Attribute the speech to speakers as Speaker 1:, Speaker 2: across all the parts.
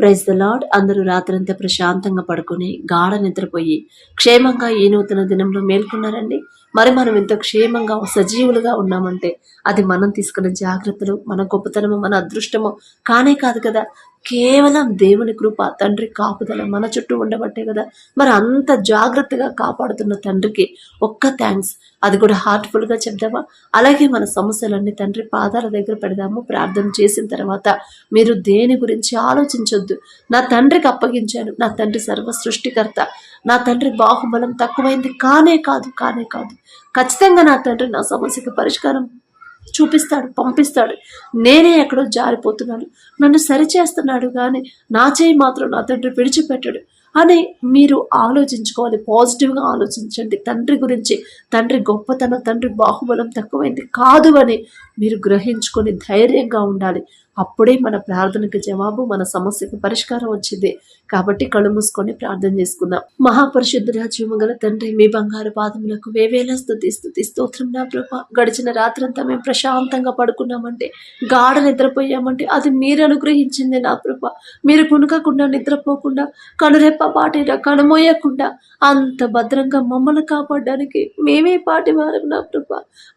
Speaker 1: Praise the lord అందరూ రాత్రంతా ప్రశాంతంగా పడుకొని గాఢ నిద్రపోయి క్షేమంగా ఈ నూతన దినంలో మేల్కొన్నారండి. మరి మనం ఎంత క్షేమంగా సజీవులుగా ఉన్నామంటే అది మనం తీసుకున్న జాగ్రత్తలు మన గొప్పతనము మన అదృష్టము కానే కాదు కదా. కేవలం దేవుని కృప తండ్రి కాపుదల మన చుట్టూ ఉండబట్టే కదా. మరి అంత జాగ్రత్తగా కాపాడుతున్న తండ్రికి ఒక్క థ్యాంక్స్ అది కూడా హార్ట్ఫుల్గా చెప్దామా? అలాగే మన సమస్యలన్నీ తండ్రి పాదాల దగ్గర పెడదాము ప్రార్థన చేసిన తర్వాత మీరు దేని గురించి ఆలోచించొద్దు. నా తండ్రికి అప్పగించాను. నా తండ్రి సర్వ సృష్టికర్త. నా తండ్రి బాహుబలం తక్కువైంది. కానే కాదు కానే కాదు. ఖచ్చితంగా నా తండ్రి నా సమస్యకి పరిష్కారం చూపిస్తాడు పంపిస్తాడు. నేనే ఎక్కడో జారిపోతున్నాను. నన్ను సరిచేస్తున్నాడు కానీ నా చేయి మాత్రం నా తండ్రి విడిచిపెట్టాడు అని మీరు ఆలోచించుకోవాలి. పాజిటివ్గా ఆలోచించండి. తండ్రి గురించి తండ్రి గొప్పతనం తండ్రి బాహుబలం తక్కువైంది కాదు అని మీరు గ్రహించుకొని ధైర్యంగా ఉండాలి. అప్పుడే మన ప్రార్థనకి జవాబు మన సమస్యకు పరిష్కారం వచ్చింది. కాబట్టి కళ్ళు మూసుకొని ప్రార్థన చేసుకుందాం. మహాపరిశుద్ధ జీవము గల తండ్రి మీ బంగారు పాదములకు వేవేలా స్థుతి స్థుతి స్తోత్రం నా ప్రభ. గడిచిన రాత్రంతా మేము ప్రశాంతంగా పడుకున్నామంటే గాఢ నిద్రపోయామంటే అది మీరు అనుగ్రహించింది నా ప్రభ. మీరు కునుకకుండా నిద్రపోకుండా కనురెప్ప పాటిన కనుమోయకుండా అంత భద్రంగా మమ్మల్ని కాపాడడానికి మేమే పాటి వారం నా ప్రభ.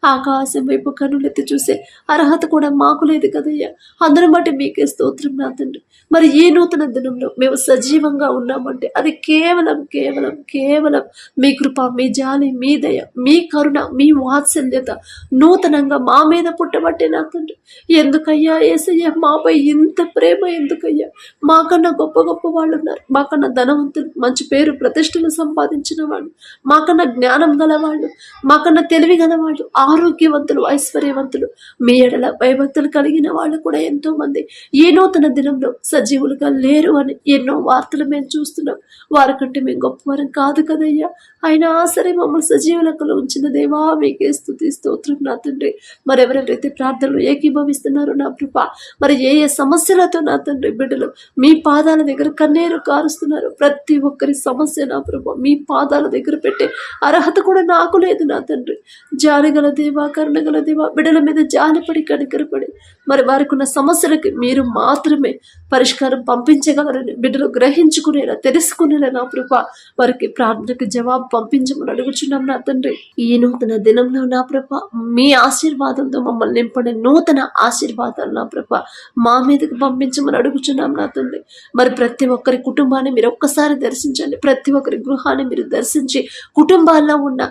Speaker 1: ఆకాశం వైపు కనులెత్తి చూసే అర్హత కూడా మాకు లేదు కదయ్యా. అందరం బట్టి మీకే స్తోత్రం నా తండ్రి. మరి ఈ నూతన దినంలో మేము సజీవంగా ఉన్నామంటే అది కేవలం కేవలం కేవలం మీ కృప మీ జాలి మీ దయ మీ కరుణ మీ వాత్సల్యత నూతనంగా మా మీద పుట్టబట్టే నా తండ్రి. ఎందుకయ్యా ఏసయ్యా? మాపై ఇంత ప్రేమ ఎందుకయ్యా? మాకన్నా గొప్ప గొప్ప వాళ్ళు ఉన్నారు మాకన్నా ధనవంతులు మంచి పేరు ప్రతిష్టలు సంపాదించిన వాళ్ళు. మాకన్నా జ్ఞానం గలవాళ్ళు. మాకన్నా తెలివి గలవాళ్ళు. ఆరోగ్యవంతులు ఐశ్వర్యవంతులు. మీ ఎడల భయభక్తులు కలిగిన వాళ్ళు కూడా ఎంతో ఎంతో మంది ఈ నూతన దినంలో సజీవులుగా లేరు అని ఎన్నో వార్తలు మేము చూస్తున్నాం. వారికంటే మేము గొప్పవారం కాదు కదయ్యా. అయినా సరే మమ్మల్ని సజీవులకలో ఉంచిన దేవా మీకే స్థుతి స్తోత్రం నా తండ్రి. మరెవరెవరైతే ప్రార్థనలు ఏకీభవిస్తున్నారో నా కృప మరి ఏ ఏ సమస్యలతో నా తండ్రి బిడ్డలు మీ పాదాల దగ్గర కన్నీరు కారుస్తున్నారు? ప్రతి ఒక్కరి సమస్య నా ప్రభు మీ పాదాల దగ్గర పెట్టే అర్హత కూడా నాకు లేదు నా తండ్రి. జాలిగల దేవా కరుణగల దేవా బిడ్డల మీద జాలిపడి కనికరపడి మరి వారికి ఉన్న సమస్యలకి మీరు మాత్రమే పరిష్కారం పంపించగలరని బిడ్డలు గ్రహించుకునేలా తెలుసుకునేలా నా ప్రభ వారికి ప్రార్థనకు జవాబు పంపించమని అడుగుచున్నాం నా తండ్రి. ఈ నూతన దినంలో నా ప్రభ మీ ఆశీర్వాదంతో మమ్మల్ని నింపడే నూతన ఆశీర్వాదాలు నా ప్రభ మా మీదకి పంపించమని అడుగుచున్నాం నా తండ్రి. మరి ప్రతి ఒక్కరి కుటుంబాన్ని మీరు ఒక్కసారి దర్శించండి. ప్రతి ఒక్కరి గృహాన్ని మీరు దర్శించి కుటుంబాల్లో ఉన్న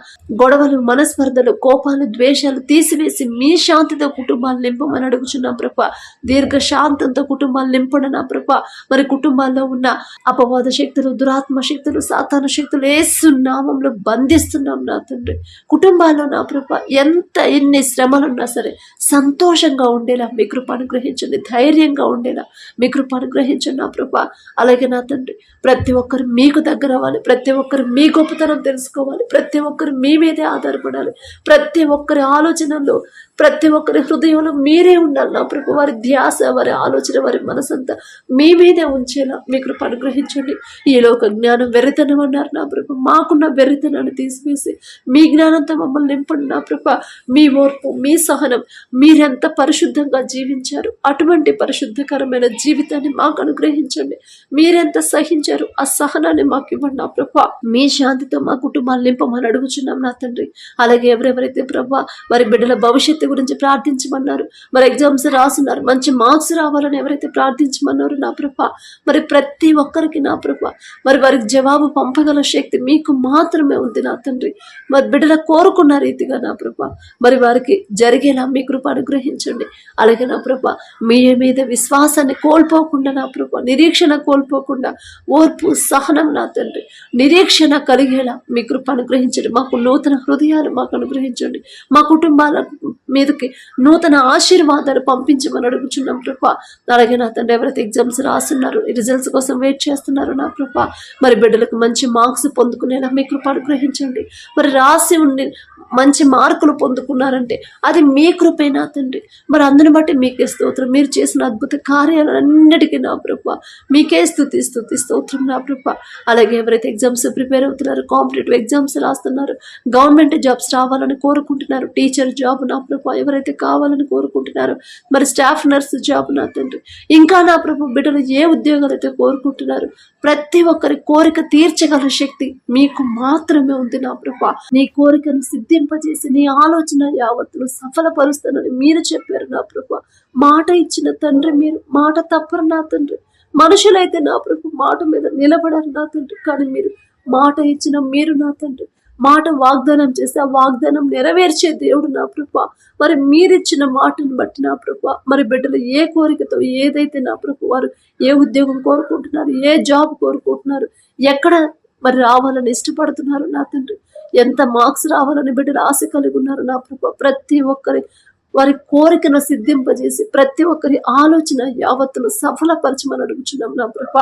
Speaker 1: గొడవలు మనస్పర్ధలు కోపాలు ద్వేషాలు తీసివేసి మీ శాంతితో కుటుంబాలు నింపమని అడుగుచున్నాం ప్రభ. దీర్ఘ శాంతంతో కుటుంబాలు నింపడం నా ప్రభ? మరి కుటుంబాల్లో ఉన్న అపవాద శక్తులు దురాత్మ శక్తులు సాతాన శక్తులు ఏసునామంలో బంధిస్తున్నాం నా తండ్రి. కుటుంబాల్లో నా ప్రభ ఎంత ఎన్ని శ్రమలున్నా సరే సంతోషంగా ఉండేలా మీ కృప అనుగ్రహించండి ధైర్యంగా ఉండేలా మీ కృప అనుగ్రహించండి నా ప్రభ. అలాగే నా తండ్రి ప్రతి ఒక్కరు మీకు దగ్గర అవ్వాలి ప్రతి ఒక్కరు మీ గొప్పతనం తెలుసుకోవాలి ప్రతి ఒక్కరు మీ మీదే ఆధారపడాలి ప్రతి ఒక్కరి ఆలోచనలు ప్రతి ఒక్కరి హృదయంలో మీరే ఉండాలి నా ప్రభు. వారి ధ్యాస వారి ఆలోచన వారి మనసంతా మీ మీదే ఉంచేలా మీ కృప అనుగ్రహించండి. ఈ లోక జ్ఞానం వెర్రితనం అన్నారు నా ప్రభ. మాకున్న వెర్రితనాన్ని తీసివేసి మీ జ్ఞానంతో మమ్మల్ని నింపండి నా ప్రభ. మీ ఓర్పు మీ సహనం మీరెంత పరిశుద్ధంగా జీవించారు. అటువంటి పరిశుద్ధకరమైన జీవితాన్ని మాకు అనుగ్రహించండి. మీరెంత సహించారు ఆ సహనాన్ని మాకు ఇవ్వండి నా ప్రభ. మీ శాంతితో మా కుటుంబాలు నింపమని అడుగుచున్నాం నా తండ్రి. అలాగే ఎవరెవరైతే ప్రభా వారి బిడ్డల భవిష్యత్తు గురించి ప్రార్థించమన్నారు మరి ఎగ్జామ్స్ రాస్తున్నారు మంచి మంచి మార్క్స్ రావాలని ఎవరైతే ప్రార్థించమన్నారో నా ప్రభ మరి ప్రతి ఒక్కరికి నా ప్రభ మరి వారికి జవాబు పంపగల శక్తి మీకు మాత్రమే ఉంది నా తండ్రి. మరి బిడ్డల కోరుకున్న రీతిగా నా ప్రభ మరి వారికి జరిగేలా మీ కృప అనుగ్రహించండి. అలాగే నా ప్రభ మీ మీద విశ్వాసాన్ని కోల్పోకుండా నా ప్రభ నిరీక్షణ కోల్పోకుండా ఓర్పు సహనం నా తండ్రి. నిరీక్షణ కలిగేలా మీ కృప అనుగ్రహించండి. మాకు నూతన హృదయాలు మాకు అనుగ్రహించండి. మా కుటుంబాల మీదకి నూతన ఆశీర్వాదాలు పంపించమని అడుగుచున్నాం కృప అలాగే నా తండ్రి ఎవరైతే ఎగ్జామ్స్ రాస్తున్నారు రిజల్ట్స్ కోసం వెయిట్ చేస్తున్నారు నా కృప మరి బిడ్డలకు మంచి మార్క్స్ పొందుకునేలా మీ కృప అనుగ్రహించండి. మరి రాసి ఉండి మంచి మార్కులు పొందుకున్నారంటే అది మీ కృపేనా తండ్రి? మరి అందుని బట్టి మీకే స్తోత్రం. మీరు చేసిన అద్భుత కార్యాలన్నిటికీ నా ప్రభ. మీకే స్థుతి స్థుతి స్తోత్రం నా ప్రభ. అలాగే ఎవరైతే ఎగ్జామ్స్ ప్రిపేర్ అవుతున్నారు కాంపిటేటివ్ ఎగ్జామ్స్ రాస్తున్నారు గవర్నమెంట్ జాబ్స్ రావాలని కోరుకుంటున్నారు. టీచర్ జాబ్ నా ప్రభ. ఎవరైతే కావాలని కోరుకుంటున్నారో మరి స్టాఫ్ నర్స్ జాబ్ నా తండ్రి. ఇంకా నా ప్రభు బిడ్డలు ఏ ఉద్యోగాలు అయితే కోరుకుంటున్నారు ప్రతి ఒక్కరి కోరిక తీర్చగల శక్తి మీకు మాత్రమే ఉంది నా ప్రభ. నీ కోరికను సిద్ధి సిద్ధింపజేసి నీ ఆలోచన యావత్తును సఫలపరుస్తానని మీరు చెప్పారు నా ప్రభు. మాట ఇచ్చిన తండ్రి మీరు మాట తప్పరు నా తండ్రి. మనుషులైతే నా ప్రభు మాట మీద నిలబడరు నా తండ్రి. కానీ మీరు మాట ఇచ్చిన మీరు నా తండ్రి. మాట వాగ్దానం చేసి ఆ వాగ్దానం నెరవేర్చే దేవుడు నా ప్రభు. మరి మీరిచ్చిన మాటను బట్టి నా ప్రభు. మరి బిడ్డలు ఏ కోరికతో ఏదైతే నా ప్రభు వారు ఏ ఉద్యోగం కోరుకుంటున్నారు ఏ జాబ్ కోరుకుంటున్నారు ఎక్కడ మరి రావాలని ఇష్టపడుతున్నారు నా తండ్రి. ఎంత మార్క్స్ రావాలని బిడ్డలు ఆశ కలిగి ఉన్నారు నా ప్రభు. ప్రతి ఒక్కరి వారి కోరికను సిద్ధింపజేసి ప్రతి ఒక్కరి ఆలోచన యావత్తును సఫలపరచమని అడుగుచున్నాం నా ప్రభ.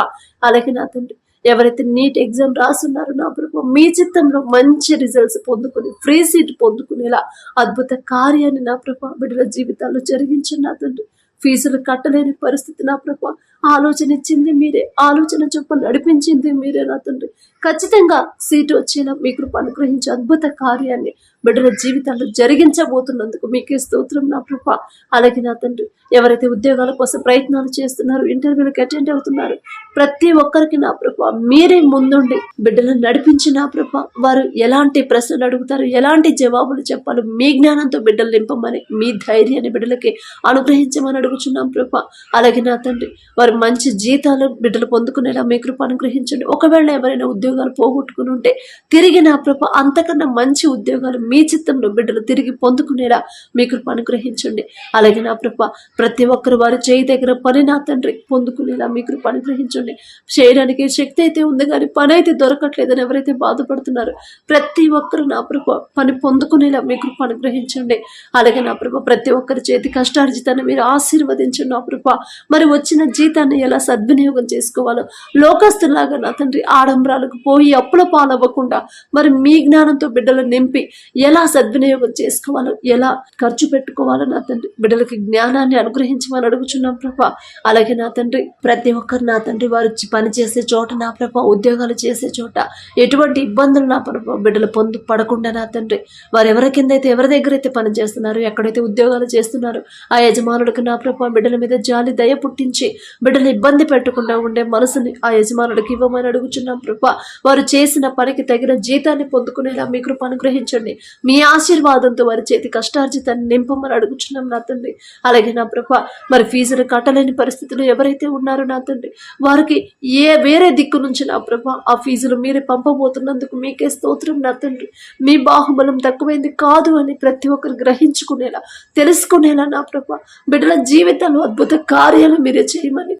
Speaker 1: అలాగే నా తండ్రి ఎవరైతే నీట్ ఎగ్జామ్ రాస్తున్నారో నా ప్రభు మీ చిత్తంలో మంచి రిజల్ట్స్ పొందుకుని ఫ్రీ సీట్ పొందుకునేలా అద్భుత కార్యాన్ని నా ప్రభు బిడ్డల జీవితాల్లో జరిగించండి నా తండ్రి. ఫీజులు కట్టలేని పరిస్థితి నా ప్రభా. ఆలోచన ఇచ్చింది మీరే. ఆలోచన చొప్పున నడిపించింది మీరే నా తండ్రి. ఖచ్చితంగా సీటు వచ్చేలా మీ కృప అనుగ్రహించే అద్భుత కార్యాన్ని బిడ్డల జీవితాల్లో జరిగించబోతున్నందుకు మీకే స్తోత్రం నా కృప. అలాగే నా తండ్రి ఎవరైతే ఉద్యోగాల కోసం ప్రయత్నాలు చేస్తున్నారు ఇంటర్వ్యూలకు అటెండ్ అవుతున్నారు ప్రతి ఒక్కరికి నా ప్రభ మీరే ముందుండి బిడ్డలను నడిపించి నా ప్రభ వారు ఎలాంటి ప్రశ్నలు అడుగుతారు ఎలాంటి జవాబులు చెప్పాలో మీ జ్ఞానంతో బిడ్డలు నింపమని మీ ధైర్యాన్ని బిడ్డలకి అనుగ్రహించమని అడుగుచున్నాం ప్రభ అలాగే నా తండ్రి వారు మంచి జీతాలు బిడ్డలు పొందుకునేలా మీ కృప అనుగ్రహించండి. ఒకవేళ ఎవరైనా ఉద్యోగాలు పోగొట్టుకుని ఉంటే తిరిగి నా ప్రభ అంతకన్నా మంచి ఉద్యోగాలు మీ చిత్తంలో బిడ్డలు తిరిగి పొందుకునేలా మీ కృప అనుగ్రహించండి. అలాగే నా ప్రభ ప్రతి ఒక్కరు వారు చేయి దగ్గర పని నా తండ్రి పొందుకునేలా మీ కృప అనుగ్రహించండి. చేయడానికి శక్తి అయితే ఉంది కానీ పని అయితే దొరకట్లేదని ఎవరైతే బాధపడుతున్నారో ప్రతి ఒక్కరు నా ప్రభ పని పొందుకునేలా మీ కృప అనుగ్రహించండి. అలాగే నా ప్రభ ప్రతి ఒక్కరి చేతి కష్టార్జితాన్ని మీరు ఆశీర్వదించండి నా ప్రభ. మరి వచ్చిన జీతం జీవితాన్ని ఎలా సద్వినియోగం చేసుకోవాలో. లోకస్తులాగా నా తండ్రి ఆడంబరాలకు పోయి అప్పుల పాలవ్వకుండా మరి మీ జ్ఞానంతో బిడ్డలు నింపి ఎలా సద్వినియోగం చేసుకోవాలో ఎలా ఖర్చు పెట్టుకోవాలో నా తండ్రి. బిడ్డలకి జ్ఞానాన్ని అనుగ్రహించమని అడుగుచున్నాం ప్రభా. అలాగే నా తండ్రి ప్రతి ఒక్కరు నా తండ్రి వారు పనిచేసే పని చేసే చోట నా ప్రభా ఉద్యోగాలు చేసే చోట ఎటువంటి ఇబ్బందులు నా ప్రభా బిడ్డలు పొందు పడకుండా నా తండ్రి. వారు ఎవరి కింద అయితే ఎవరి దగ్గర అయితే పని చేస్తున్నారు ఎక్కడైతే ఉద్యోగాలు చేస్తున్నారు ఆ యజమానుడికి నా ప్రభా బిడ్డల మీద జాలి దయ పుట్టించి బిడ్డలు ఇబ్బంది పెట్టకుండా ఉండే మనసుని ఆ యజమానుడికి ఇవ్వమని అడుగుచున్నాం ప్రభ. వారు చేసిన పనికి తగిన జీతాన్ని పొందుకునేలా మీ కృప అనుగ్రహించండి. మీ ఆశీర్వాదంతో వారి చేతి కష్టార్జితాన్ని నింపమని అడుగుచున్నాం నా తండ్రి. అలాగే నా ప్రభ మరి ఫీజులు కట్టలేని పరిస్థితులు ఎవరైతే ఉన్నారో నా తండ్రి వారికి ఏ వేరే దిక్కు నుంచి నా ప్రభ ఆ ఫీజులు మీరే పంపబోతున్నందుకు మీకే స్తోత్రం నా తండ్రి. మీ బాహుబలం తక్కువైంది కాదు అని ప్రతి ఒక్కరు గ్రహించుకునేలా తెలుసుకునేలా నా ప్రభ బిడ్డల జీవితాలు అద్భుత కార్యాలు మీరే చేయమని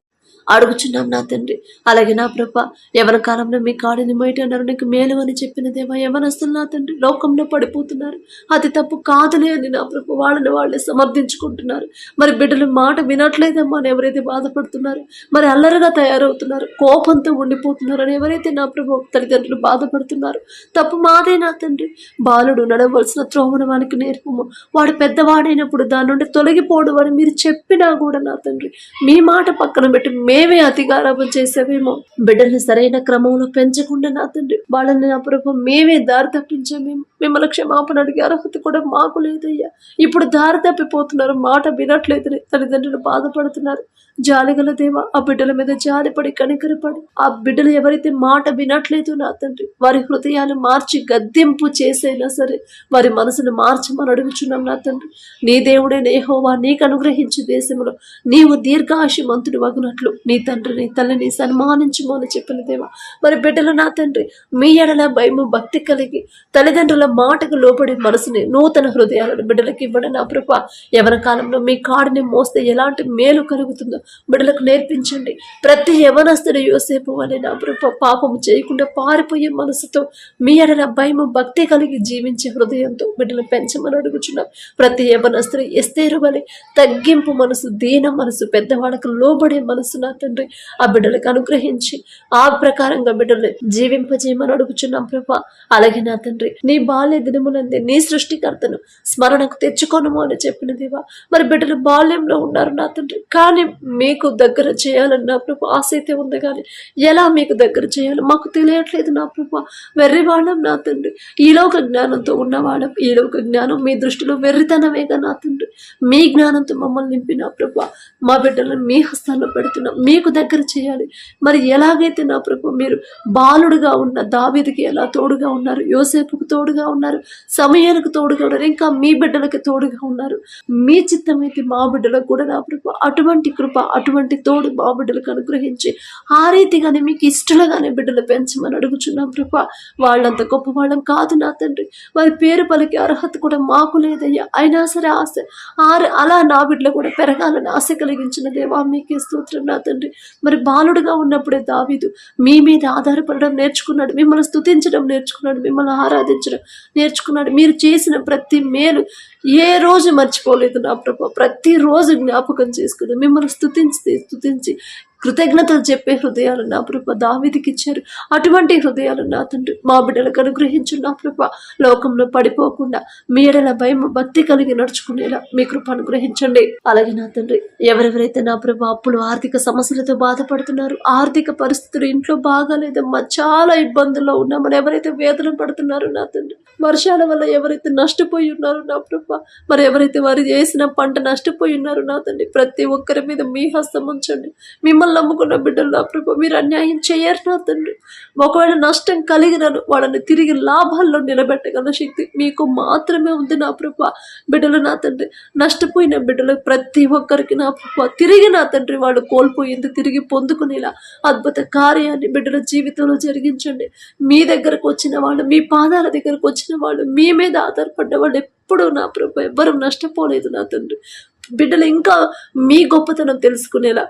Speaker 1: అడుగుచున్నాం నా తండ్రి. అలాగే నా ప్రభ ఎవరి కాలంలో మీ కాడిని మొయట అన్నారు నీకు మేలు అని చెప్పిన దేవా యవనస్తులు నా తండ్రి లోకంలో పడిపోతున్నారు. అది తప్పు కాదులే అని నా ప్రభ వాళ్ళని వాళ్ళే సమర్థించుకుంటున్నారు. మరి బిడ్డలు మాట వినట్లేదమ్మా అని ఎవరైతే బాధపడుతున్నారు మరి అల్లరిగా తయారవుతున్నారు కోపంతో ఉండిపోతున్నారు అని ఎవరైతే నా ప్రభు తల్లిదండ్రులు బాధపడుతున్నారు తప్పు మాదే నా తండ్రి. బాలుడు నడవలసిన త్రోవను వానికి నేర్పము. వాడు పెద్దవాడైనప్పుడు దాని నుండి తొలగిపోవడం అని మీరు చెప్పినా కూడా నా తండ్రి. మీ మాట పక్కన పెట్టి మే మేమే అతిగారాపం చేసామేమో బిడ్డల్ని సరైన క్రమంలో పెంచకుండా నా తండ్రి వాళ్ళని నా ప్రభు మేమే దారి తప్పించామేమో మిమ్మల్ని క్షమాపణ అడిగే అర్హత కూడా మాకు లేదయ్యా. ఇప్పుడు దారి తప్పిపోతున్నారు. మాట వినట్లేదు. తల్లిదండ్రులు బాధపడుతున్నారు. జాలిగల దేవ ఆ బిడ్డల మీద జాలిపడి కనికరపడి. ఆ బిడ్డలు ఎవరైతే మాట వినట్లేదు నా తండ్రి వారి హృదయాలు మార్చి గద్దెంపు చేసైనా సరే వారి మనసును మార్చమని అడుగుచున్నాం నా తండ్రి. నీ దేవుడే నేహోవా నీకు అనుగ్రహించే దేశంలో నీవు దీర్ఘాశమంతుడు వగునట్లు నీ తండ్రిని తల్లిని సన్మానించుమో అని చెప్పిన దేవా. మరి బిడ్డలు నా తండ్రి మీ ఎడల భయము భక్తి కలిగి తల్లిదండ్రుల మాటకు లోబడి మనసుని నూతన హృదయాలను బిడ్డలకు ఇవ్వడం నా ప్రభ. యవన కాలంలో మీ కాడిని మోస్తే ఎలాంటి మేలు కలుగుతుందో బిడ్డలకు నేర్పించండి. ప్రతి యవనస్తుడు యోసేపు వలె నా ప్రభ పాపము చేయకుండా పారిపోయే మనసుతో మీ ఎడల భయము భక్తి కలిగి జీవించే హృదయంతో బిడ్డలు పెంచమని అడుగుచున్నాం. ప్రతి యవనస్తుడు ఎస్తేరు వలె తగ్గింపు మనసు దీన మనసు పెద్దవాళ్ళకు లోబడే మనసు నా తండ్రి. ఆ బిడ్డలకు అనుగ్రహించి ఆ ప్రకారంగా బిడ్డలు జీవింపజేయమని అడుగుచున్నాం ప్రభా. అలాగే నా తండ్రి నీ బా బాల్య దినమునందే నీ సృష్టికర్తను స్మరణకు తెచ్చుకోనము అని చెప్పిన దేవా మరి బిడ్డలు బాల్యంలో ఉన్నారు నా తండ్రి. కానీ మీకు దగ్గర చేయాలని నా ప్రభు ఆశ అయితే ఉంది కానీ ఎలా మీకు దగ్గర చేయాలో మాకు తెలియట్లేదు నా ప్రభు. వెర్రివాళ్ళం నా తండ్రి. ఈలోక జ్ఞానంతో ఉన్నవాళ్ళం ఈలోక జ్ఞానం మీ దృష్టిలో వెర్రితనమేగా నా తండ్రి. మీ జ్ఞానంతో మమ్మల్ని నింపి నా ప్రభు. మా బిడ్డలను మీ హస్తాల్లో పెడుతున్నాం. మీకు దగ్గర చేయాలి. మరి ఎలాగైతే నా ప్రభు మీరు బాలుడుగా ఉన్న దావిదికి ఎలా తోడుగా ఉన్నారు యోసేపుకు తోడుగా ఉన్నారు. సమయానికి తోడుగా ఉన్నారు. ఇంకా మీ బిడ్డలకి తోడుగా ఉన్నారు. మీ చిత్తమైతే మా బిడ్డలకు కూడా నా ప్రభు అటువంటి కృప అటువంటి తోడు మా బిడ్డలకు అనుగ్రహించి ఆ రీతిగానే మీకు ఇష్టలుగానే బిడ్డలు పెంచమని అడుగుచున్నాం ప్రభు. వాళ్ళంత గొప్ప వాళ్ళం కాదు నా తండ్రి. వారి పేరు పలికి అర్హత కూడా మాకు లేదయ్యా. అయినా సరే ఆశ ఆరు అలా నా బిడ్డలు కూడా పెరగాలని ఆశ కలిగించిన దేవా మీకే స్తోత్రం నా తండ్రి. మరి బాలుడుగా ఉన్నప్పుడే దావీదు మీ మీద ఆధారపడడం నేర్చుకున్నాడు మిమ్మల్ని స్తుతించడం నేర్చుకున్నాడు మిమ్మల్ని ఆరాధించడం నేర్చుకున్నాడు. మీరు చేసిన ప్రతి మేలు ఏ రోజు మర్చిపోలేదు నా ప్రభు. ప్రతిరోజు జ్ఞాపకం చేసుకుని మిమ్మల్ని స్థుతించి స్థుతించి కృతజ్ఞతలు చెప్పే హృదయాలు నా ప్రభ దావిదికి ఇచ్చారు. అటువంటి హృదయాలు నా తండ్రి మా బిడ్డలకు అనుగ్రహించు నా ప్రభ. లోకంలో పడిపోకుండా మీ ఎడల భయం భక్తి కలిగి నడుచుకునేలా మీ కృప అనుగ్రహించండి. అలాగే నా తండ్రి ఎవరెవరైతే నా ప్రభ అప్పులు ఆర్థిక సమస్యలతో బాధపడుతున్నారు ఆర్థిక పరిస్థితులు ఇంట్లో బాగాలేదమ్మా చాలా ఇబ్బందుల్లో ఉన్నామని ఎవరైతే వేదన పడుతున్నారో నా తండ్రి వర్షాల వల్ల ఎవరైతే నష్టపోయి ఉన్నారో నా ప్రభ మరి ఎవరైతే వారు చేసిన పంట నష్టపోయి ఉన్నారో నా తండ్రి ప్రతి ఒక్కరి మీద మీ హస్తం ఉంచండి. మిమ్మల్ని మిమ్మల్ని నమ్ముకున్న బిడ్డలు నా ప్రభు మీరు అన్యాయం చేయరు నా తండ్రి. ఒకవేళ నష్టం కలిగినను వాళ్ళని తిరిగి లాభాల్లో నిలబెట్టగల శక్తి మీకు మాత్రమే ఉంది నా ప్రభు బిడ్డలు నా తండ్రి నష్టపోయిన బిడ్డలు ప్రతి ఒక్కరికి నా ప్రభు తిరిగి నా తండ్రి వాళ్ళు కోల్పోయింది తిరిగి పొందుకునేలా అద్భుత కార్యాన్ని బిడ్డల జీవితంలో జరిగించండి. మీ దగ్గరకు వచ్చిన వాళ్ళు మీ పాదాల దగ్గరకు వచ్చిన వాళ్ళు మీ మీద ఆధారపడ్డ వాళ్ళు ఎప్పుడు నా ప్రభు ఎవ్వరూ నష్టపోలేదు నా తండ్రి. బిడ్డలు ఇంకా మీ గొప్పతనం తెలుసుకునేలా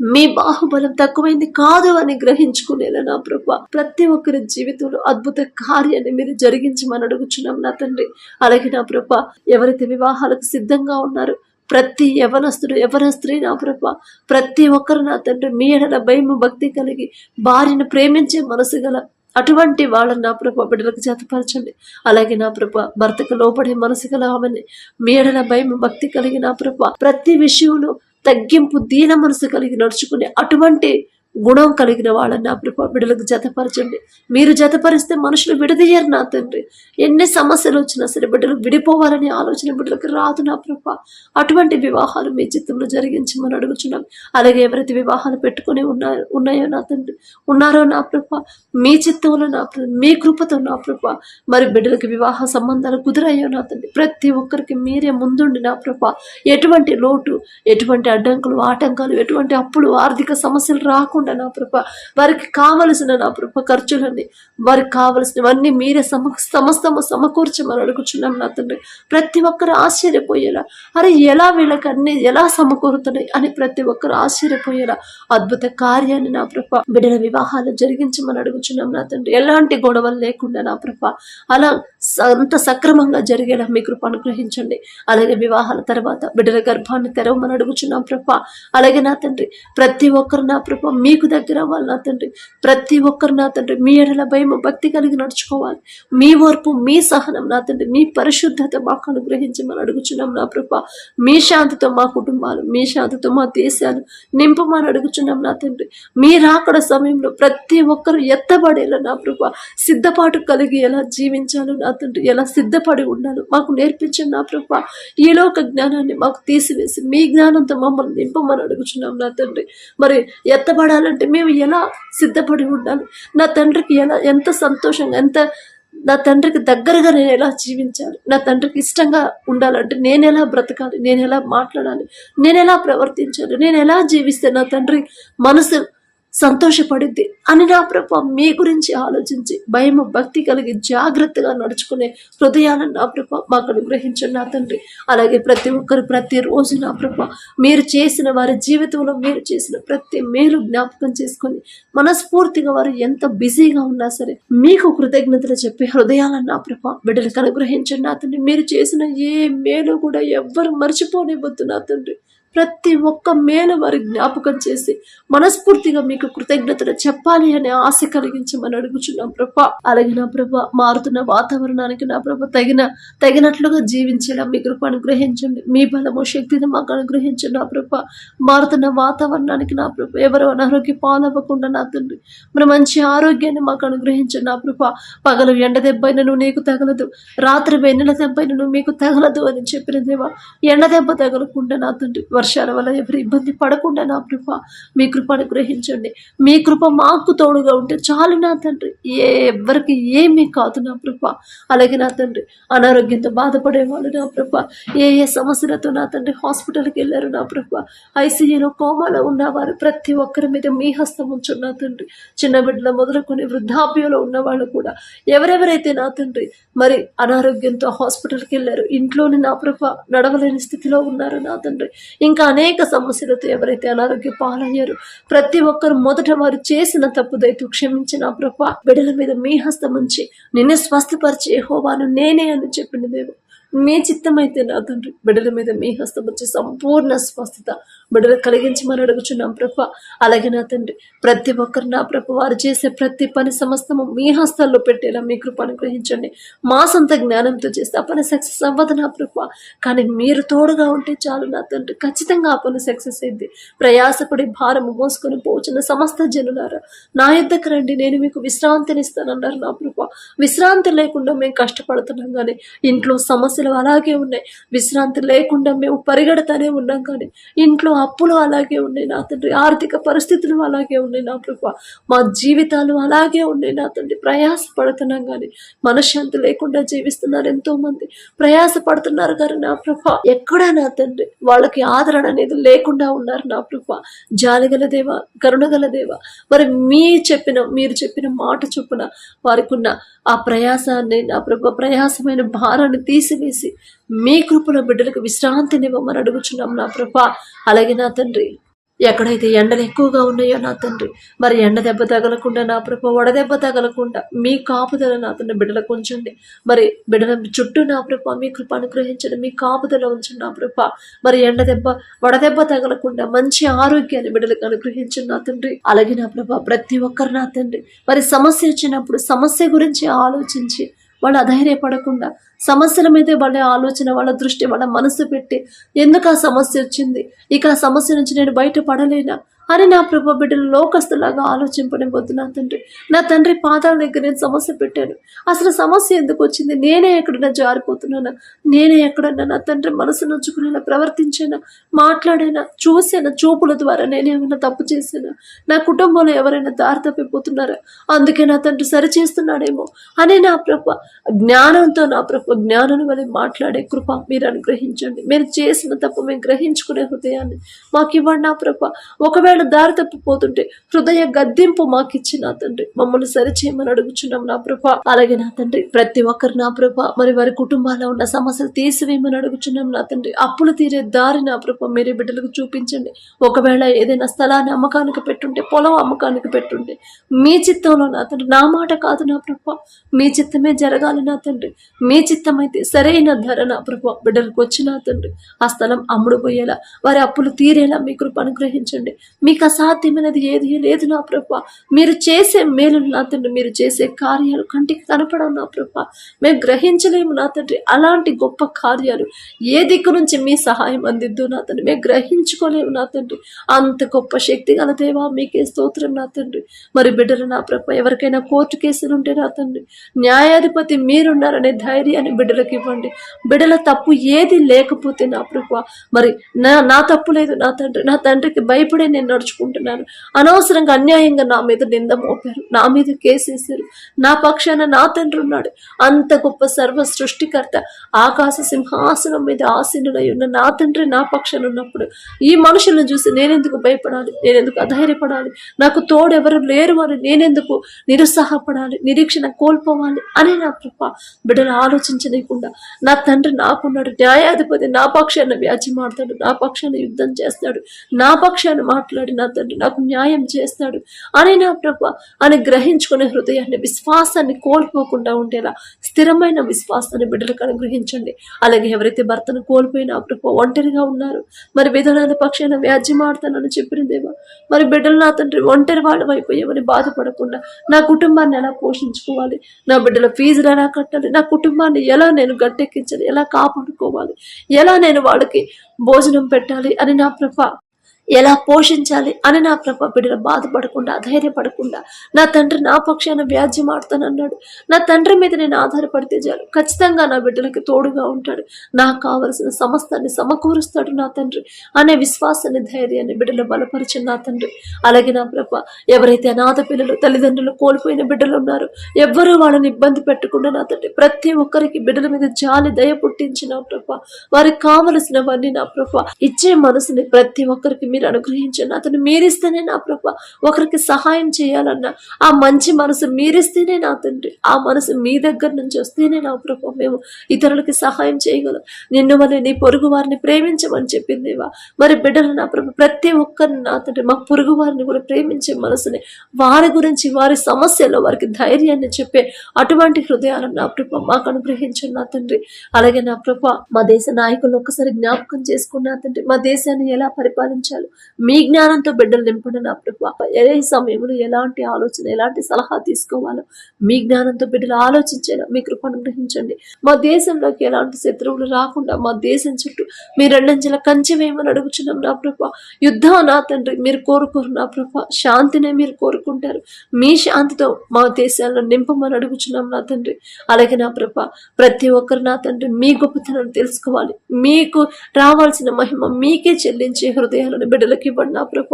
Speaker 1: మీ బాహుబలం తక్కువైంది కాదు అని గ్రహించుకునేలా నా ప్రభా. ప్రతి ఒక్కరి జీవితంలో అద్భుత కార్యాన్ని మీరు జరిగించమని అడుగుచున్నాం నా తండ్రి. అలాగే నా ప్రభా ఎవరైతే వివాహాలకు సిద్ధంగా ఉన్నారో ప్రతి యవనస్తుడు యవనస్త్రీ నా ప్రభ ప్రతి ఒక్కరు నా తండ్రి మీ ఎడల భయం భక్తి కలిగి భార్యను ప్రేమించే మనసు గల అటువంటి వాళ్ళని నా ప్రభ బిడ్డలకు చేతపరచండి అలాగే నా ప్రభ భర్తకు లోపడే మనసు గల ఆమెని మీ ఎడల భయం భక్తి కలిగి నా ప్రభ ప్రతి విషయంలో తగ్గింపు దీన మనసు కలిగి నడుచుకునే అటువంటి గుణం కలిగిన వాళ్ళని నా ప్రభా బిడ్డలకు జతపరచండి. మీరు జతపరిస్తే మనుషులు విడదీయరు నా తండ్రి. ఎన్ని సమస్యలు వచ్చినా సరే బిడ్డలు విడిపోవాలనే ఆలోచన బిడ్డలకు రాదు నా ప్రభా. అటువంటి వివాహాలు మీ చిత్తంలో జరిగించి మనం అడుగుచున్నాం. అలాగే ఎవరైతే వివాహాలు పెట్టుకుని ఉన్నారో ఉన్నాయో నా తండ్రి ఉన్నారో నా ప్రభా. మీ చిత్తంలో నా మీ కృపతో నా ప్రభా. మరి బిడ్డలకు వివాహ సంబంధాలు కుదిరయ్యో నా తండ్రి. ప్రతి ఒక్కరికి మీరే ముందుండి నా ప్రభా. ఎటువంటి లోటు ఎటువంటి అడ్డంకులు ఆటంకాలు ఎటువంటి అప్పులు ఆర్థిక సమస్యలు రాకుండా నా ప్రభ వారికి కావలసిన నా ప్రభ ఖర్చులన్నీ వారికి కావలసినవన్నీ మీరే సమ సమస్తము సమకూర్చమని అడుగుచున్నాం నా తండ్రి. ప్రతి ఒక్కరు ఆశ్చర్యపోయేలా అరే ఎలా వీళ్ళకి అన్ని ఎలా సమకూరుతున్నాయి అని ప్రతి ఒక్కరు ఆశ్చర్యపోయేలా అద్భుత కార్యాన్ని నా ప్రభ బిడ్డల వివాహాలు జరిగించమని అడుగుచున్నాం నా తండ్రి. ఎలాంటి గొడవలు లేకుండా నా ప్రభ అలా అంత సక్రమంగా జరిగేలా మీ కృప అనుగ్రహించండి. అలాగే వివాహాల తర్వాత బిడ్డల గర్భాన్ని తెరవమని అడుగుచున్నాం ప్రభ. అలాగే నా తండ్రి ప్రతి ఒక్కరు నా ప్రభ మీకు దగ్గర అవ్వాలి నా తండ్రి. ప్రతి ఒక్కరు నా తండ్రి మీ ఎడల భయం భక్తి కలిగి నడుచుకోవాలి. మీ ఓర్పు మీ సహనం నా తండ్రి మీ పరిశుద్ధత మాకు అనుగ్రహించమని అడుగుచున్నాం నా ప్రభ. మీ శాంతితో మా కుటుంబాలు మీ శాంతితో మా దేశాలు నింపమని అడుగుచున్నాం నా తండ్రి. మీ రాకడ సమయంలో ప్రతి ఒక్కరు ఎత్తబడేలా నా ప్రభ సిద్ధపాటు కలిగి ఎలా జీవించాలో నా తండ్రి ఎలా సిద్ధపడి ఉండాలో మాకు నేర్పించండి నా ప్రభ. ఈ లోక జ్ఞానాన్ని మాకు తీసివేసి మీ జ్ఞానంతో మమ్మల్ని నింపమని అడుగుచున్నాం నా తండ్రి. మరి ఎత్తబడాలంటే మేము ఎలా సిద్ధపడి ఉండాలి? నా తండ్రికి ఎలా ఎంత సంతోషంగా ఎంత నా తండ్రికి దగ్గరగా నేను ఎలా జీవించాలి? నా తండ్రికి ఇష్టంగా ఉండాలంటే నేను ఎలా బ్రతకాలి? నేను ఎలా మాట్లాడాలి? నేను ఎలా ప్రవర్తించాలి? నేను ఎలా జీవిస్తే నా తండ్రి మనసు సంతోషపడుద్ది అని నా ప్రభ మీ గురించి ఆలోచించి భయము భక్తి కలిగి జాగ్రత్తగా నడుచుకునే హృదయాలను నా ప్రభ మాకు అనుగ్రహించండి నా తండ్రి. అలాగే ప్రతి ఒక్కరు ప్రతిరోజు నా ప్రభ మీరు చేసిన వారి జీవితంలో మీరు చేసిన ప్రతి మేలు జ్ఞాపకం చేసుకొని మనస్ఫూర్తిగా వారు ఎంత బిజీగా ఉన్నా సరే మీకు కృతజ్ఞతలు చెప్పి హృదయాలను నా ప్రభ బిడ్డలకు అనుగ్రహించండి నా తండ్రి. మీరు చేసిన ఏ మేలు కూడా ఎవ్వరు మర్చిపోనివ్వద్దు నా తండ్రి. ప్రతి ఒక్క మేలు వారి జ్ఞాపకం చేసి మనస్ఫూర్తిగా మీకు కృతజ్ఞతలు చెప్పాలి అనే ఆశ కలిగించమని అడుగుచున్నాం ప్రభా. అలాగే నా ప్రభ మారుతున్న వాతావరణానికి నా ప్రభ తగిన తగినట్లుగా జీవించేలా మీ కృప అనుగ్రహించండి. మీ బలము శక్తిని మాకు అనుగ్రహించండి నా ప్రభ. మారుతున్న వాతావరణానికి నా ప్రభ ఎవరు అనారోగ్య పాలవ్వకుండా నా తండ్రి. మరి మంచి ఆరోగ్యాన్ని మాకు అనుగ్రహించండి నా ప్రభ. పగలు ఎండ దెబ్బైనను నీకు తగలదు. రాత్రి వెన్నెల దెబ్బైనను మీకు తగలదు అని చెప్పిన దేవా ఎండ దెబ్బ తగలకుండా నా తండ్రి వర్షాల వల్ల ఎవరు ఇబ్బంది పడకుండా నా కృప మీ కృప అనుగ్రహించండి మీ కృప మాకు తోడుగా ఉంటే చాలు నా తండ్రి. ఏ ఎవ్వరికి ఏమీ కాదు నా కృప. అలాగే నా తండ్రి అనారోగ్యంతో బాధపడే వాళ్ళు నా కృప. ఏ ఏ సమస్యలతో నా తండ్రి హాస్పిటల్కి వెళ్ళారు నా ప్రభ ఐసీయూలో కోమాలో ఉన్నవారు ప్రతి ఒక్కరి మీద మీ హస్తం ఉంచు నా తండ్రి. చిన్న బిడ్డల మొదలుకొని వృద్ధాప్యంలో ఉన్న వాళ్ళు కూడా ఎవరెవరైతే నా తండ్రి మరి అనారోగ్యంతో హాస్పిటల్కి వెళ్ళారు ఇంట్లోని నా ప్రభ నడవలేని స్థితిలో ఉన్నారు నా తండ్రి. ఇంకా అనేక సమస్యలతో ఎవరైతే అనారోగ్య పాలయ్యారు ప్రతి ఒక్కరు మొదట వారు చేసిన తప్పుదైతే క్షమించిన నా ప్రభ. బిడ్డల మీద మీ హస్తం ఉంచి నిన్ను స్వస్థపరిచే హోవాను నేనే అని చెప్పిన దేవు. మీ చిత్తమైతే నా తండ్రి బిడ్డల మీద మీ హస్తం వచ్చి సంపూర్ణ స్వస్థత బిడలు కలిగించమని అడుగుచున్నాం ప్రభ. అలాగే నా తండ్రి ప్రతి ఒక్కరు నా ప్రభు వారు చేసే ప్రతి పని సమస్తము మీ హస్తాల్లో పెట్టేలా మీ కృప అనుగ్రహించండి. మా సొంత జ్ఞానంతో చేస్తే ఆ పని సక్సెస్ అవ్వదు నా ప్రభు. కానీ మీరు తోడుగా ఉంటే చాలు నా తండ్రి. ఖచ్చితంగా ఆ పని సక్సెస్ అయింది. ప్రయాసపడి భారము మోసుకొని పోచున్న సమస్త జనులారా నా యుద్ధకు రండి. నేను మీకు విశ్రాంతినిస్తానన్నారు నా ప్రభు. విశ్రాంతి లేకుండా మేము కష్టపడుతున్నాం కానీ ఇంట్లో సమస్యలు అలాగే ఉన్నాయి. విశ్రాంతి లేకుండా మేము పరిగెడతానే ఉన్నాం కానీ ఇంట్లో అప్పులు అలాగే ఉన్నాయి నా తండ్రి. ఆర్థిక పరిస్థితులు అలాగే ఉన్నాయి నా ప్రభు. మా జీవితాలు అలాగే ఉన్నాయి నా తండ్రి. ప్రయాస పడుతున్నాం కానీ మనశ్శాంతి లేకుండా జీవిస్తున్నారు ఎంతో మంది ప్రయాస పడుతున్నారు కానీ నా ప్రభ. ఎక్కడా నా తండ్రి. వాళ్ళకి ఆదరణ అనేది లేకుండా ఉన్నారు నా ప్రభ. జాలిగల దేవ కరుణగల దేవ. మరి మీ చెప్పిన మీరు చెప్పిన మాట చొప్పున వారికి ఉన్న ఆ ప్రయాసాన్ని నా ప్రభ ప్రయాసమైన భారాన్ని తీసివేసి మీ కృపలో బిడ్డలకు విశ్రాంతినివ్వమని అడుగుచున్నాం నా ప్రభ. అలాగే నా తండ్రి ఎక్కడైతే ఎండలు ఎక్కువగా ఉన్నాయో నా తండ్రి మరి ఎండ దెబ్బ తగలకుండా నా ప్రభ వడదెబ్బ తగలకుండా మీ కాపుదల నా తండ్రి బిడ్డలకు ఉంచండి. మరి బిడ్డల చుట్టూ నా ప్రభ మీ కృప అనుగ్రహించండి మీ కాపుదల ఉంచండి నా ప్రభ. మరి ఎండ దెబ్బ వడదెబ్బ తగలకుండా మంచి ఆరోగ్యాన్ని బిడ్డలకు అనుగ్రహించండి నా తండ్రి. అలాగే నా ప్రభ ప్రతి ఒక్కరు నా తండ్రి. మరి సమస్య వచ్చినప్పుడు సమస్య గురించి ఆలోచించి వాళ్ళు అధైర్యపడకుండా సమస్యల మీదే వాళ్ళ ఆలోచన వాళ్ళ దృష్టి వాళ్ళ మనసు పెట్టి ఎందుకు ఆ సమస్య వచ్చింది? ఇక ఆ సమస్య నుంచి నేను బయటపడలేనా? అని నా ప్రభు బిడ్డలు లోకస్తులాగా ఆలోచింపనివ్వద్దు నా తండ్రి. నా తండ్రి పాదాల దగ్గర నేను సమస్య పెట్టాను. అసలు సమస్య ఎందుకు వచ్చింది? నేనే ఎక్కడన్నా జారిపోతున్నానా? నేనే ఎక్కడన్నా నా తండ్రి మనసు నొచ్చుకునేలా ప్రవర్తించానా? మాట్లాడానా? చూసానా చూపుల ద్వారా నేనేమైనా తప్పు చేశానా? నా కుటుంబంలో ఎవరైనా దారి తప్పిపోతున్నారా? అందుకే నా తండ్రి సరి చేస్తున్నాడేమో అని నా ప్రభ జ్ఞానంతో నా ప్రభ జ్ఞానం వల్ల మాట్లాడే కృప మీరు అనుగ్రహించండి. మీరు చేసిన తప్పు మేము గ్రహించుకునే హృదయాన్ని మాకు ఇవ్వండి నా ప్రభ. ఒకవేళ దారి తప్పిపోతుంటే హృదయ గద్దింపు మాకు నా తండ్రి. మమ్మల్ని సరిచేయమని అడుగుచున్నాం నా ప్రభ. అలాగే నా తండ్రి ప్రతి ఒక్కరు నా ప్రభ. మరి వారి కుటుంబాల్లో ఉన్న సమస్యలు తీసివేయమని అడుగుచున్నాం నా తండ్రి. అప్పులు తీరే దారి నా ప్రభ. మీరే బిడ్డలకు చూపించండి. ఒకవేళ ఏదైనా స్థలాన్ని అమ్మకానికి పెట్టుంటే పొలం అమ్మకానికి పెట్టుంటే మీ చిత్తంలో నా తండ్రి నా మాట కాదు నా ప్రభ. మీ చిత్తమే జరగాలి నా తండ్రి. మీ చిత్తమైతే సరైన ధర నా ప్రభ. బిడ్డలకు వచ్చి నా తండ్రి. ఆ స్థలం అమ్ముడు పోయేలా వారి అప్పులు తీరేలా మీ కృప అనుగ్రహించండి. మీకు అసాధ్యమైనది ఏది? లేదు నా ప్రభ. మీరు చేసే మేలు నా తండ్రి మీరు చేసే కార్యాలు కంటికి కనపడవు నా ప్రభ. మేము గ్రహించలేము నా తండ్రి. అలాంటి గొప్ప కార్యాలు ఏ దిక్కు నుంచి మీ సహాయం అందిద్దు నా తండ్రి? మేము గ్రహించుకోలేము నా తండ్రి. అంత గొప్ప శక్తి గల దేవా మీకే స్తోత్రం నా తండ్రి. మరి బిడ్డలు నా ప్రభ ఎవరికైనా కోర్టు కేసులు ఉంటే నా తండ్రి. న్యాయాధిపతి మీరున్నారనే ధైర్యాన్ని బిడ్డలకు ఇవ్వండి. బిడ్డల తప్పు ఏది లేకపోతే నా ప్రభ మరి నా నా తప్పు లేదు నా తండ్రి. నా తండ్రికి భయపడే నేను నడుచుకుంటున్నారు అనవసరంగా అన్యాయంగా నా మీద నింద మోపారు. నా మీద కేసేసారు నా పక్షాన నా తండ్రి ఉన్నాడు. అంత గొప్ప సర్వ సృష్టికర్త ఆకాశ సింహాసనం మీద ఆసీనుడై ఉన్న నా తండ్రి నా పక్షాన ఉన్నప్పుడు ఈ మనుషులను చూసి నేనెందుకు భయపడాలి? నేనెందుకు అధైర్యపడాలి? నాకు తోడెవరు లేరు అని నేనెందుకు నిరుత్సాహపడాలి? నిరీక్షణ కోల్పోవాలి అని నా కృప బిడ్డలు ఆలోచించలేకుండా నా తండ్రి నాకున్నాడు న్యాయాధిపతి నా పక్షాన వ్యాజ్యం నా పక్షాన యుద్ధం చేస్తాడు. నా పక్షాన మాట్లాడు మాట్లాడి నా తండ్రి నాకు న్యాయం చేస్తాడు. అని నా ప్రభ అని గ్రహించుకునే హృదయాన్ని విశ్వాసాన్ని కోల్పోకుండా ఉండేలా స్థిరమైన విశ్వాసాన్ని బిడ్డలకు అనుగ్రహించండి. అలాగే ఎవరైతే భర్తను కోల్పోయినా ప్రభు ఒంటరిగా ఉన్నారు. మరి విధానాల పక్షాన వ్యాజ్యం ఆడతానని మరి బిడ్డలు నా తండ్రి ఒంటరి వాళ్ళ అయిపోయామని బాధపడకుండా నా కుటుంబాన్ని ఎలా పోషించుకోవాలి? నా బిడ్డల ఫీజులు ఎలా కట్టాలి? నా కుటుంబాన్ని ఎలా నేను గట్టెక్కించాలి? ఎలా కాపాడుకోవాలి? ఎలా నేను వాళ్ళకి భోజనం పెట్టాలి? అని నా ప్రభ ఎలా పోషించాలి అని నా ప్రభ బిడ్డ బాధపడకుండా ధైర్యపడకుండా నా తండ్రి నా పక్షాన వ్యాజ్యం ఆడుతానన్నాడు నా తండ్రి మీద నేను ఆధారపడితే చాలు. ఖచ్చితంగా నా బిడ్డలకి తోడుగా ఉంటాడు. నాకు కావలసిన సమస్తాన్ని సమకూరుస్తాడు నా తండ్రి అనే విశ్వాసాన్ని ధైర్యాన్ని బిడ్డలు బలపరిచిన నా తండ్రి. అలాగే నా ప్రభ ఎవరైతే అనాథ పిల్లలు తల్లిదండ్రులు కోల్పోయిన బిడ్డలు ఉన్నారో ఎవ్వరూ వాళ్ళని ఇబ్బంది పెట్టకుండా నా తండ్రి ప్రతి ఒక్కరికి బిడ్డల మీద జాలి దయ పుట్టించిన ప్రభ వారికి కావలసినవన్నీ నా ప్రభ ఇచ్చే మనసుని ప్రతి ఒక్కరికి మీరు అనుగ్రహించండి. అతను మీరిస్తేనే నా ప్రభ ఒకరికి సహాయం చేయాలన్న ఆ మంచి మనసు మీరిస్తేనే నా తండ్రి. ఆ మనసు మీ దగ్గర నుంచి వస్తేనే నా ప్రభ మేము ఇతరులకి సహాయం చేయగలం. నిన్ను వల్ల నీ పొరుగు వారిని ప్రేమించమని చెప్పిందేవా మరి బిడ్డలు నా ప్రభ ప్రతి ఒక్కరిని నా తండ్రి మా పొరుగు వారిని కూడా ప్రేమించే మనసుని వారి గురించి వారి సమస్యలో వారికి ధైర్యాన్ని చెప్పే అటువంటి హృదయాలను నా ప్రభ మాకు అనుగ్రహించండి నా తండ్రి. అలాగే నా ప్రభ మా దేశ నాయకులు ఒక్కసారి జ్ఞాపకం చేసుకున్న తండ్రి మా దేశాన్ని ఎలా పరిపాలించాలి మీ జ్ఞానంతో బిడ్డలు నింపండి నా ప్రభు ఏ సమయంలో ఎలాంటి ఆలోచన ఎలాంటి సలహా తీసుకోవాలో మీ జ్ఞానంతో బిడ్డలు ఆలోచించేలా మీ కృపను గ్రహించండి మా దేశంలోకి ఎలాంటి శత్రువులు రాకుండా మా దేశం చుట్టూ మీ రెండంచెల కంచెమేమని అడుగుచున్నాం నా ప్రభు యుద్ధ నా తండ్రి మీరు కోరుకోరు నా ప్రభ శాంతినే మీరు కోరుకుంటారు. మీ శాంతితో మా దేశాలను నింపమని అడుగుచున్నాం నా తండ్రి. అలాగే నా ప్రభ ప్రతి ఒక్కరు నా తండ్రి మీ గొప్పతనం తెలుసుకోవాలి. మీకు రావాల్సిన మహిమ మీకే చెల్లించే హృదయాలను బిడ్డలకి ఇవ్వండి నా ప్రభ.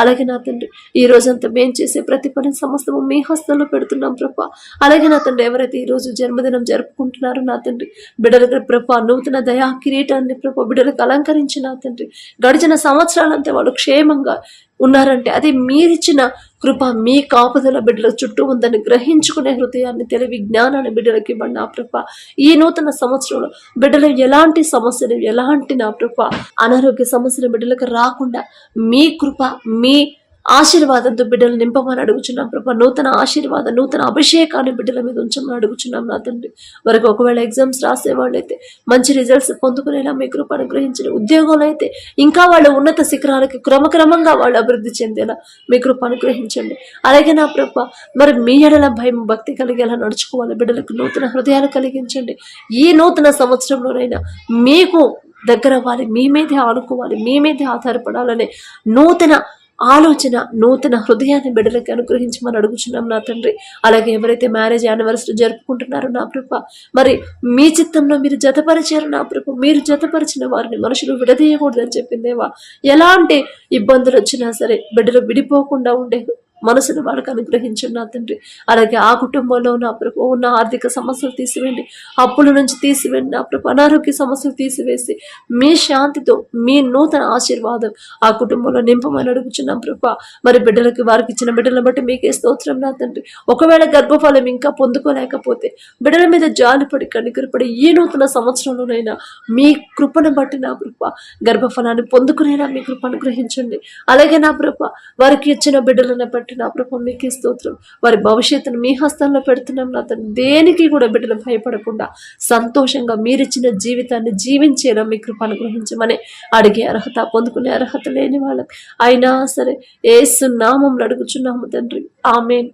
Speaker 1: అలాగే నా తండ్రి ఈ రోజంతా మేం చేసే ప్రతి పని సమస్తము మీ హస్తంలో పెడుతున్నాం ప్రభ. అలాగే నా తండ్రి ఎవరైతే ఈ రోజు జన్మదినం జరుపుకుంటున్నారో నా తండ్రి బిడ్డలకి ప్రభ నూతన దయా కిరీటాన్ని ప్రభ బిడ్డలకు అలంకరించి నా తండ్రి గడిచిన సంవత్సరాలంతా వాళ్ళు క్షేమంగా ఉన్నారంటే అది మీరిచ్చిన కృప మీ కాపుదల బిడ్డల చుట్టూ ఉందని గ్రహించుకునే హృదయాన్ని తెలివి జ్ఞానాన్ని బిడ్డలకి ఇవ్వండి నా ప్రభ. ఈ నూతన సంవత్సరంలో బిడ్డలు ఎలాంటి సమస్యలు ఎలాంటి నా ప్రభ అనారోగ్య సమస్యలు బిడ్డలకు రాకుండా మీ కృప మీ ఆశీర్వాదంతో బిడ్డలు నింపమని అడుగుచున్నాం ప్రభా. నూతన ఆశీర్వాదం నూతన అభిషేకాన్ని బిడ్డల మీద ఉంచమని అడుగుచున్నాం నా తండ్రి. వరకు ఒకవేళ ఎగ్జామ్స్ రాసేవాళ్ళు అయితే మంచి రిజల్ట్స్ పొందుకునేలా మీ కృప అనుగ్రహించిన ఉద్యోగంలో అయితే ఇంకా వాళ్ళ ఉన్నత శిఖరాలకి క్రమక్రమంగా వాళ్ళు అభివృద్ధి చెందేలా మీ కృప అనుగ్రహించండి. అలాగే నా ప్రభ మరి మీ ఎడల భయం భక్తి కలిగేలా నడుచుకోవాలి. బిడ్డలకు నూతన హృదయాలు కలిగించండి. ఈ నూతన సంవత్సరంలోనైనా మీకు దగ్గర అవ్వాలి మీ మీదే ఆడుకోవాలి మీ మీదే ఆధారపడాలనే నూతన ఆలోచన నూతన హృదయాన్ని బిడ్డలకి అనుగ్రహించమని అడుగుచున్నాం నా తండ్రి. అలాగే ఎవరైతే మ్యారేజ్ యానివర్సరీ జరుపుకుంటున్నారో నా ప్రభ మరి మీ చిత్తంలో మీరు జతపరిచారు నా ప్రభ మీరు జతపరిచిన వారిని మనుషులు విడదీయకూడదని చెప్పిందేవా ఎలాంటి ఇబ్బందులు వచ్చినా సరే బిడ్డలు విడిపోకుండా ఉండే మనసును వాళ్ళకి అనుగ్రహించండి నా తండ్రి. అలాగే ఆ కుటుంబంలో నా ప్రభు ఉన్న ఆర్థిక సమస్యలు తీసివేయండి. అప్పుల నుంచి తీసివేయండి నా ప్రభు. అనారోగ్య సమస్యలు తీసివేసి మీ శాంతితో మీ నూతన ఆశీర్వాదం ఆ కుటుంబంలో నింపమని అడుగుచున్నాం ప్రభా. మరి బిడ్డలకి వారికి ఇచ్చిన బిడ్డలను బట్టి మీకే స్తోత్రం నా తండ్రి. ఒకవేళ గర్భఫలం ఇంకా పొందుకోలేకపోతే బిడ్డల మీద జాలిపడి కనికరపడి ఈ నూతన సంవత్సరంలోనైనా మీ కృపను బట్టి నా ప్రభ గర్భఫలాన్ని పొందుకునేలా మీ కృప అనుగ్రహించండి. అలాగే నా ప్రభ వారికి ఇచ్చిన బిడ్డలను బట్టి నా ప్రభు మీకే స్తోత్రం. వారి భవిష్యత్తును మీ హస్తంలో పెడుతున్నాం. నా తను దేనికి కూడా బిడ్డలు భయపడకుండా సంతోషంగా మీరిచ్చిన జీవితాన్ని జీవించేలా మీ కృప అనుగ్రహించమని అడిగే అర్హత పొందుకునే అర్హత లేని వాళ్ళకి అయినా సరే ఏసు నామంలో అడుగుచున్నాము తండ్రి. ఆమెన్.